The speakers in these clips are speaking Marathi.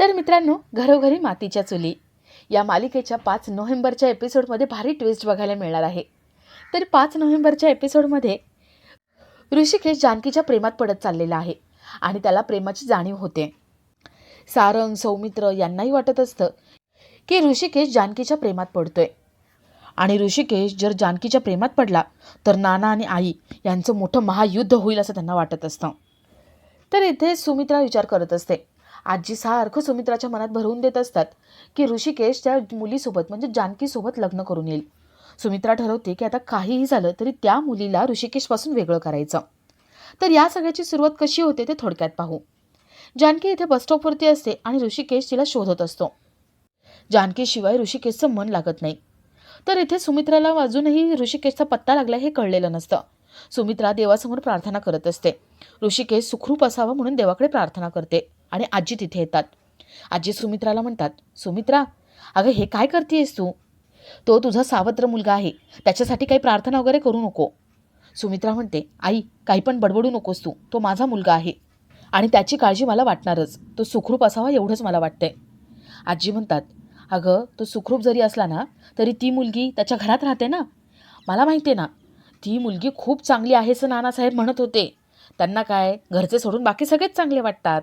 तर मित्रांनो घरोघरी मातीच्या चुली. या मालिकेच्या पाच नोव्हेंबरच्या एपिसोडमध्ये भारी ट्विस्ट बघायला मिळणार आहे. तर पाच नोव्हेंबरच्या एपिसोडमध्ये ऋषिकेश जानकीच्या प्रेमात पडत चाललेला आहे आणि त्याला प्रेमाची जाणीव होते. सारंग सौमित्र यांनाही वाटत असतं की ऋषिकेश जानकीच्या प्रेमात पडतोय. आणि ऋषिकेश जर जानकीच्या प्रेमात पडला तर नाना आणि आई यांचं मोठं महायुद्ध होईल असं त्यांना वाटत असतं. तर इथे सुमित्रा विचार करत असते. आजी सारखं सुमित्राच्या मनात भरवून देत असतात की ऋषिकेश त्या मुलीसोबत म्हणजे जानकीसोबत लग्न करून येईल. सुमित्रा ठरवते की आता काहीही झालं तरी त्या मुलीला ऋषिकेशपासून वेगळं करायचं. तर या सगळ्याची सुरुवात कशी होते ते थोडक्यात पाहू. जानकी इथे बसस्टॉपवरती असते आणि ऋषिकेश तिला शोधत असतो. जानकीशिवाय ऋषिकेशचं मन लागत नाही. तर इथे सुमित्राला अजूनही ऋषिकेशचा पत्ता लागला हे कळलेलं नसतं. सुमित्रा देवासमोर प्रार्थना करत असते. ऋषिकेश सुखरूप असावा म्हणून देवाकडे प्रार्थना करते. आणि आजी तिथे येतात. आजी सुमित्राला म्हणतात सुमित्रा अगं हे काय करतेयस तू? तो तुझा सावत्र मुलगा आहे. त्याच्यासाठी काही प्रार्थना वगैरे करू नको. सुमित्रा म्हणते आई काही पण बडबडू नकोस तू. तो माझा मुलगा आहे. आणि त्याची काळजी मला वाटणारच. तो सुखरूप असावा एवढंच मला वाटतंय. आजी म्हणतात अगं तो सुखरूप जरी असला ना तरी ती मुलगी त्याच्या घरात राहते ना? मला माहिती आहे ना ती मुलगी खूप चांगली आहे असं नानासाहेब म्हणत होते. त्यांना काय घरचे सोडून बाकी सगळेच चांगले वाटतात.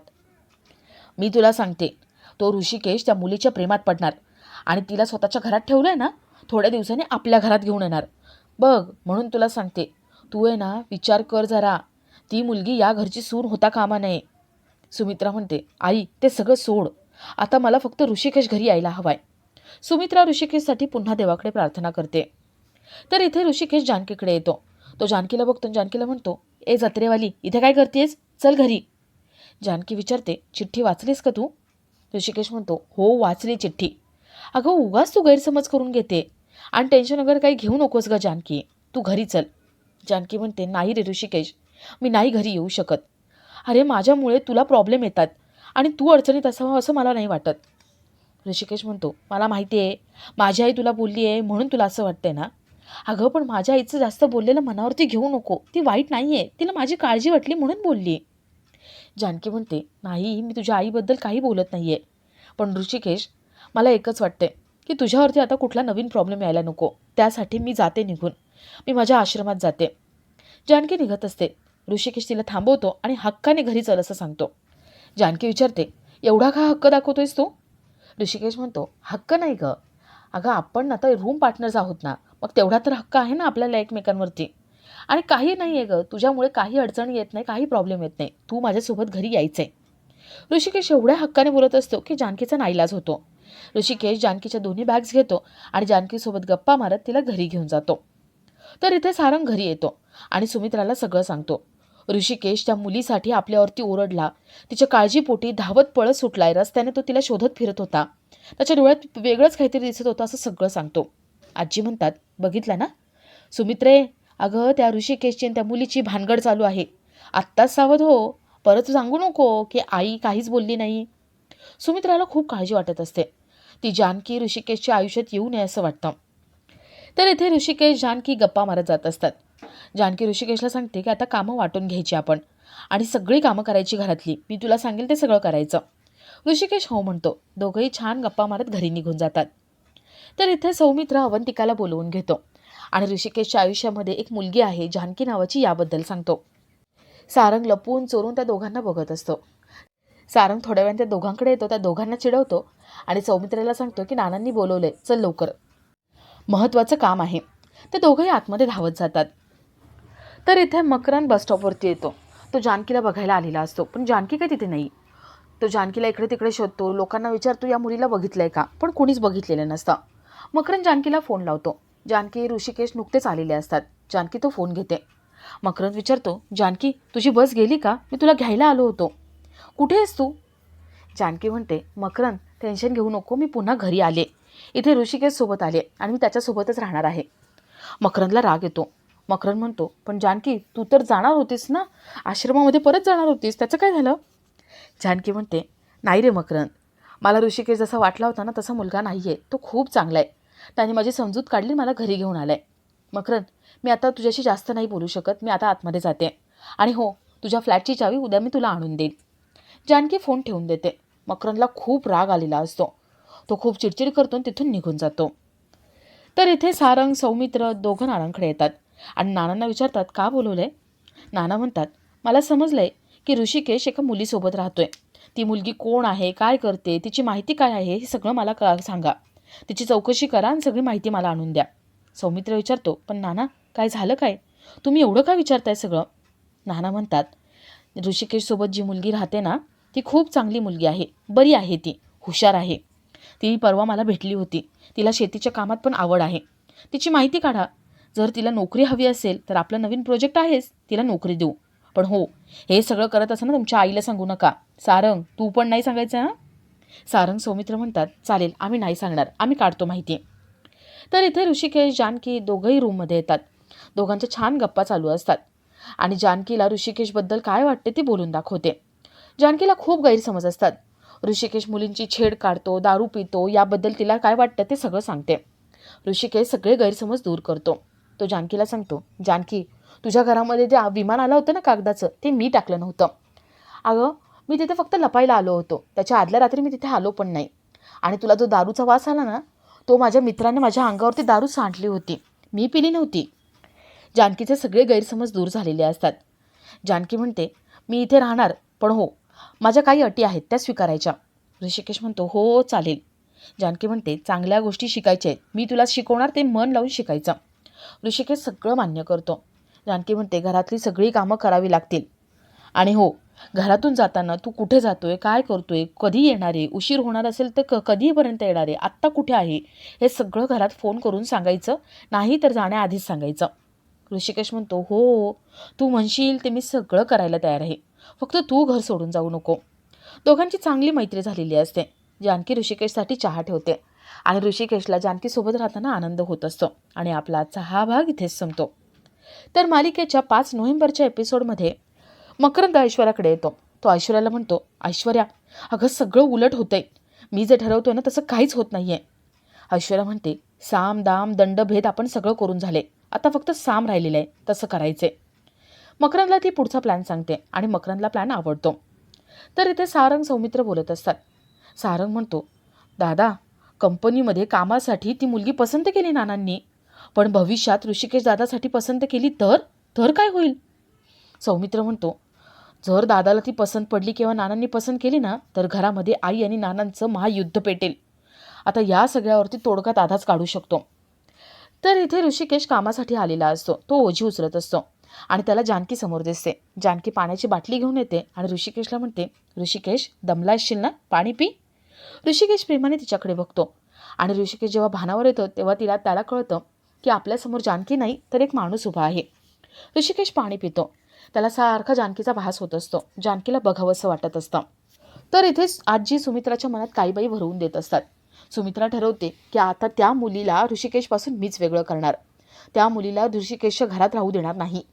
मी तुला सांगते. तो ऋषिकेश त्या मुलीच्या प्रेमात पडणार. आणि तिला स्वतःच्या घरात ठेवलं आहे ना थोड्या दिवसांनी आपल्या घरात घेऊन येणार. बघ म्हणून तुला सांगते. तू आहे ना विचार कर जरा. ती मुलगी या घरची सून होता कामा नये. सुमित्रा म्हणते आई ते सगळं सोड. आता मला फक्त ऋषिकेश घरी यायला हवाय. सुमित्रा ऋषिकेशसाठी पुन्हा देवाकडे प्रार्थना करते. तर इथे ऋषिकेश जानकीकडे येतो. तो जानकीला बघतो जानकीला म्हणतो ए जत्रेवाली इथे काय करतेस? चल घरी. जानकी विचारते चिठ्ठी वाचलीस का तू? ऋषिकेश म्हणतो हो वाचली चिठ्ठी. अगं उगाच तू गैरसमज करून घेते. आणि टेन्शन वगैरे काही घेऊ नकोस ग जानकी. तू घरी चल. जानकी म्हणते नाही रे ऋषिकेश. मी नाही घरी येऊ शकत. अरे माझ्यामुळे तुला प्रॉब्लेम येतात. आणि तू अडचणीत असावं असं मला नाही वाटत. ऋषिकेश म्हणतो मला माहिती आहे. माझी आई तुला बोलली आहे म्हणून तुला असं वाटतंय ना? अगं पण माझ्या आईचं जास्त बोललेलं मनावरती घेऊ नको. ती वाईट नाही आहे तिला माझी काळजी वाटली म्हणून बोलली. जानकी म्हणते नाही मी तुझ्या आईबद्दल काही बोलत नाही आहे पण ऋषिकेश मला एकच वाटते की तुझ्यावरती आता कुठला नवीन प्रॉब्लेम यायला नको. त्यासाठी मी जाते निघून. मी माझ्या आश्रमात जाते. जानकी निघत असते. ऋषिकेश तिला थांबवतो आणि हक्काने घरी चल असं सांगतो. जानकी विचारते एवढा का हक्क दाखवतोयस तू? ऋषिकेश म्हणतो हक्क नाही ग. अगं आपण आता रूम पार्टनर्स आहोत ना. मग तेवढा तर हक्क आहे ना आपल्याला एकमेकांवरती. आणि काही नाही आहे ग. तुझ्यामुळे काही अडचणी येत नाही काही प्रॉब्लेम येत नाही. तू माझ्यासोबत घरी यायचं आहे ऋषिकेश एवढ्या हक्काने बोलत असतो की जानकीचा नाईलाज होतो. ऋषिकेश जानकीच्या दोन्ही बॅग्स घेतो आणि जानकीसोबत गप्पा मारत तिला घरी घेऊन जातो. तर इथे सारंग घरी येतो आणि सुमित्राला सगळं सांगतो. ऋषिकेश त्या मुलीसाठी आपल्यावरती ओरडला. तिच्या काळजीपोटी धावत पळत सुटलाय. रस्त्याने तो तिला शोधत फिरत होता. त्याच्या डोळ्यात वेगळंच काहीतरी दिसत होतं असं सगळं सांगतो. आजी म्हणतात बघितलं ना? सुमित्रे अगं त्या ऋषिकेशची आणि त्या मुलीची भानगड चालू आहे. आत्ताच सावध हो. परत सांगू नको की आई काहीच बोलली नाही. सुमित्राला खूप काळजी वाटत असते. ती जानकी ऋषिकेशच्या आयुष्यात येऊ नये असं वाटतं. तर इथे ऋषिकेश जानकी गप्पा मारत जात असतात. जानकी ऋषिकेशला सांगते की आता कामं वाटून घ्यायची आपण. आणि सगळी कामं करायची घरातली. मी तुला सांगेल ते सगळं करायचं. ऋषिकेश हो म्हणतो. दोघंही छान गप्पा मारत घरी निघून जातात. तर इथे सौमित्र अवंतिकाला बोलवून घेतो. आणि ऋषिकेशच्या आयुष्यामध्ये एक मुलगी आहे जानकी नावाची याबद्दल सांगतो. सारंग लपवून चोरून त्या दोघांना बघत असतो. सारंग थोड्या वेळाने त्या दोघांकडे येतो त्या दोघांना चिडवतो आणि सौमित्रेला सांगतो की नानांनी बोलवलंय चल लवकर. महत्त्वाचं काम आहे. ते दोघंही आतमध्ये धावत जातात. तर इथे मकरन बस स्टॉपवरती येतो. तो जानकीला बघायला आलेला असतो पण जानकी काय तिथे नाही? तो जानकीला इकडे तिकडे शोधतो लोकांना विचारतो या मुलीला बघितलं आहे का? पण कोणीच बघितलेलं नसतं. मकरन जानकीला फोन लावतो. जानकी ऋषिकेश नुकतेच आलेले असतात. जानकी तो फोन घेते. मकरंद विचारतो जानकी तुझी बस गेली का? मी तुला घ्यायला आलो होतो. कुठे आहेस तू? जानकी म्हणते मकरंद टेन्शन घेऊ नको मी पुन्हा घरी आले. इथे ऋषिकेशसोबत आले आणि मी त्याच्यासोबतच राहणार आहे. मकरंदला राग येतो. मकरंद म्हणतो पण जानकी तू तर जाणार होतीस ना? आश्रमामध्ये परत जाणार होतीस. त्याचं काय झालं? जानकी म्हणते नाही रे मकरंद. मला ऋषिकेश जसा वाटला होता ना तसा मुलगा नाही आहे तो खूप चांगला आहे. त्याने माझी समजूत काढली मला घरी घेऊन आला आहे मकरंद मी आता तुझ्याशी जास्त नाही बोलू शकत. मी आता आतमध्ये जाते. आणि हो तुझ्या फ्लॅटची चावी उद्या मी तुला आणून देईन. जानकी फोन ठेवून देते. मकरंदला खूप राग आलेला असतो. तो खूप चिडचिड करतो आणि तिथून निघून जातो. तर इथे सारंग सौमित्र दोघं नानांकडे येतात. आणि नानांना विचारतात का बोलवलंय? नाना म्हणतात मला समजलंय की ऋषिकेश एका मुलीसोबत राहतोय. ती मुलगी कोण आहे काय करते तिची माहिती काय आहे हे सगळं मला का सांगा. तिची चौकशी करा आणि सगळी माहिती मला आणून द्या. सौमित्र विचारतो पण नाना काय झालं काय? तुम्ही एवढं का विचारताय सगळं? नाना म्हणतात ऋषिकेशसोबत जी मुलगी राहते ना ती खूप चांगली मुलगी आहे बरी आहे ती हुशार आहे. ती परवा मला भेटली होती. तिला शेतीच्या कामात पण आवड आहे. तिची माहिती काढा. जर तिला नोकरी हवी असेल तर आपलं नवीन प्रोजेक्ट आहेच तिला नोकरी देऊ. पण हो हे सगळं करत असताना तुमच्या आईला सांगू नका. सारंग तू पण नाही सांगायचं हां? सारंग सौमित्र म्हणतात चालेल आम्ही नाही सांगणार आम्ही काढतो माहिती. तर इथे ऋषिकेश जानकी दोघंही रूममध्ये येतात. दोघांच्या छान गप्पा चालू असतात. आणि जानकीला ऋषिकेशबद्दल काय वाटते ती बोलून दाखवते. जानकीला खूप गैरसमज असतात. ऋषिकेश मुलींची छेड काढतो दारू पितो याबद्दल तिला काय वाटतं ते सगळं सांगते. ऋषिकेश सगळे गैरसमज दूर करतो. तो जानकीला सांगतो जानकी तुझ्या घरामध्ये जे विमान आलं होतं ना कागदाचं ते मी टाकलं नव्हतं. अगं मी तिथे फक्त लपायला आलो होतो. त्याच्या आदल्या रात्री मी तिथे आलो पण नाही. आणि तुला जो दारूचा वास आला ना तो माझ्या मित्राने माझ्या अंगावरती दारू सांडली होती. मी पिली नव्हती. जानकीचे सगळे गैरसमज दूर झालेले असतात. जानकी म्हणते मी इथे राहणार पण हो माझ्या काही अटी आहेत त्या स्वीकारायच्या. ऋषिकेश म्हणतो हो चालेल. जानकी म्हणते चांगल्या गोष्टी शिकायच्या आहेत. मी तुला शिकवणार ते मन लावून शिकायचं. ऋषिकेश सगळं मान्य करतो. जानकी म्हणते घरातली सगळी कामं करावी लागतील. आणि हो घरातून जाताना तू कुठे जातोय काय करतोय कधी येणार आहे उशीर होणार असेल तर क कधीपर्यंत येणार आहे आत्ता कुठे आहे? हे सगळं घरात फोन करून सांगायचं नाही तर जाण्याआधीच सांगायचं. ऋषिकेश म्हणतो हो तू म्हणशील ते मी सगळं करायला तयार आहे. फक्त तू घर सोडून जाऊ नको. दोघांची चांगली मैत्री झालेली असते. जानकी ऋषिकेशसाठी चहा ठेवते. आणि ऋषिकेशला जानकीसोबत राहताना आनंद होत असतो आणि आपला आजचा हा भाग इथेच संपतो. तर मालिकेच्या पाच नोव्हेंबरच्या एपिसोडमध्ये मकरंद ऐश्वर्याकडे येतो. तो ऐश्वर्याला म्हणतो ऐश्वर्या अगं सगळं उलट होतंय. मी जे ठरवतोय ना तसं काहीच होत नाही आहे ऐश्वर्या म्हणते साम दाम दंड भेद आपण सगळं करून झाले. आता फक्त साम राहिलेलं आहे. तसं करायचे मकरंदला ती पुढचा प्लॅन सांगते आणि मकरंदला प्लॅन आवडतो. तर इथे सारंग सौमित्र बोलत असतात. सारंग म्हणतो दादा कंपनीमध्ये कामासाठी ती मुलगी पसंत केली नानांनी. पण भविष्यात ऋषिकेश दादासाठी पसंत केली तर? तर काय होईल? सौमित्र म्हणतो जर दादाला ती पसंत पडली किंवा नानांनी पसंत केली ना तर घरामध्ये आई आणि नानांचं महायुद्ध पेटेल. आता या सगळ्यावरती तोडगा दादाच काढू शकतो. तर इथे ऋषिकेश कामासाठी आलेला असतो. तो ओझी उचलत असतो आणि त्याला जानकी समोर दिसते. जानकी पाण्याची बाटली घेऊन येते आणि ऋषिकेशला म्हणते ऋषिकेश दमला असशील ना? पाणी पी. ऋषिकेश प्रेमाने तिच्याकडे बघतो आणि ऋषिकेश जेव्हा भानावर येतो तेव्हा तिला त्याला कळतं की आपल्यासमोर जानकी नाही तर एक माणूस उभा आहे. ऋषिकेश पाणी पितो. त्याला सारखा जानकीचा भास होत असतो. जानकीला बघावंसं वाटत असतं. तर इथेच आजी सुमित्राच्या मनात काही बाई भरवून देत असतात. सुमित्रा ठरवते की आता त्या मुलीला ऋषिकेशपासून मीच वेगळं करणार. त्या मुलीला ऋषिकेशच्या घरात राहू देणार नाही.